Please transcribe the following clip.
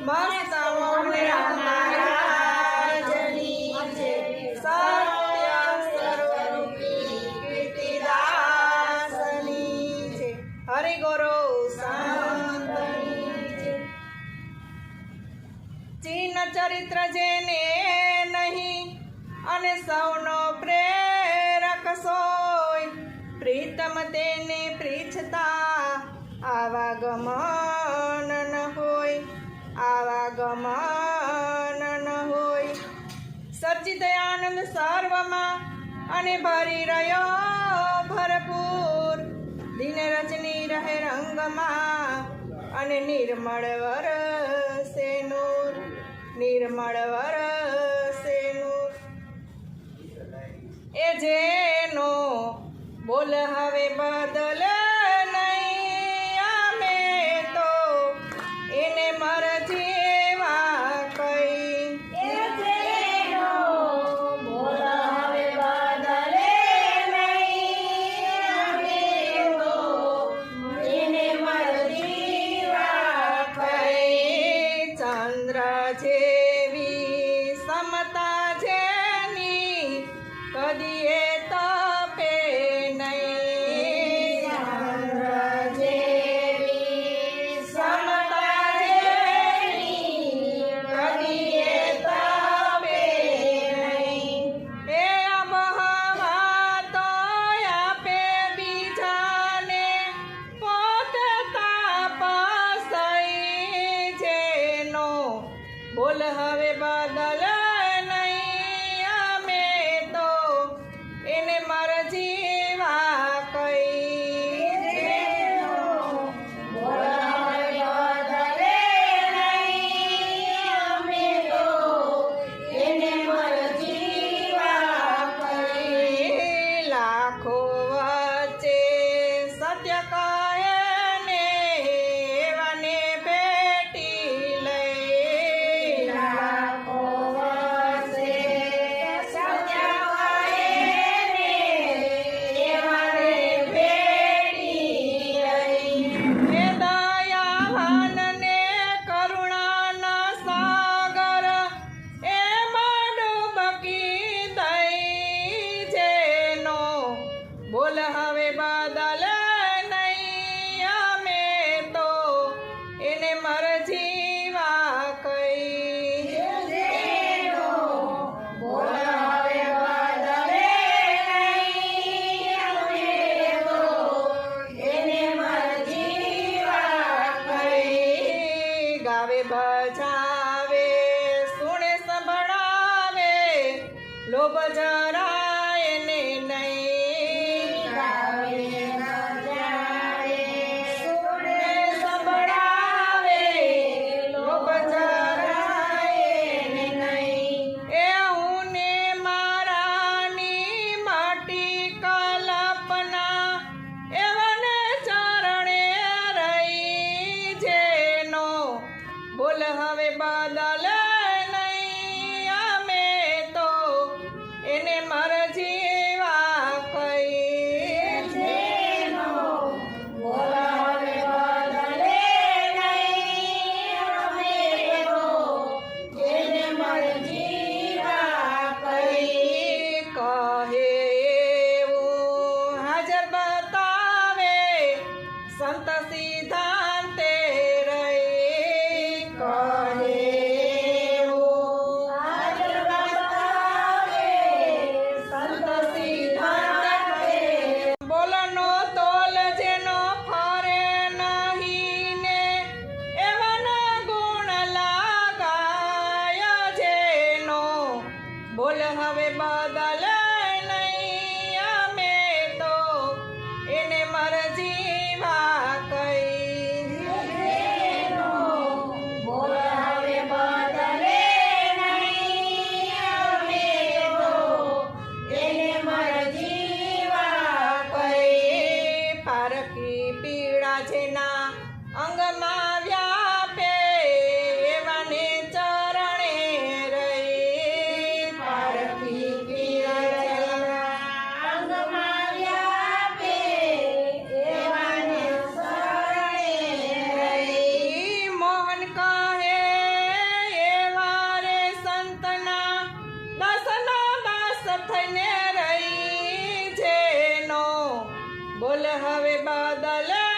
મસ્ત ઉમેરા છે. છે. હરે ગુરુ ચિહ્ન ચરિત્ર જેને નહીં અને સૌનો પ્રેરક સોય. પ્રીતમ તેને પ્રીછતા આવા ગમન આનંદ સર્વમાં અને ભરી રહ્યો ભરપૂર. દિન રજની રહે રંગમાં અને નિર્મળ વરસે નૂર. નિર્મળ વરસે નૂર. એ જેનો બોલ હવે બદલ దేవి సమతా হবে বাদাল বাদলে